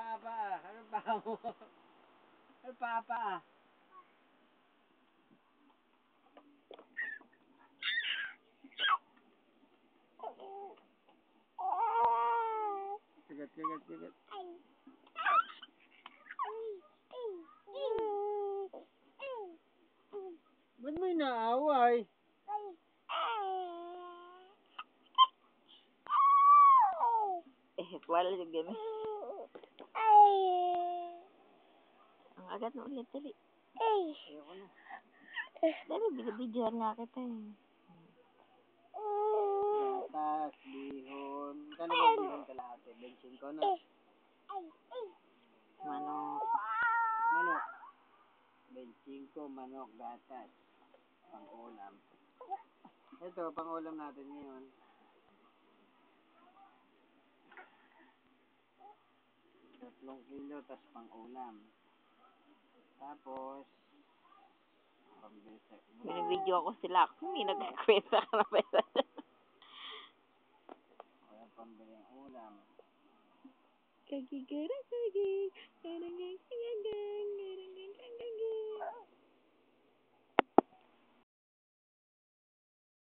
paa mo. Ay, papa. Kagat, kagat, kagat. Ba't mo inaaway? Eh, wala yung game. Agat na ulit, dali. Ayoko na. Dali, binibidyohan nga kita eh. Gatas, bihon. Kano ba bihon kalahati? Bensin ko, no? Manok. Manok. Bensin ko, manok, gatas. Pang-ulam. Ito, pang-ulam natin ngayon. Tatlong kilo, tas pang-ulam. Tapos, sa... Binibidyo ako sila. Hindi nagkakwenta ka na pesa. Wala pambili ang ulam. Kagigara, kagig. Karangay,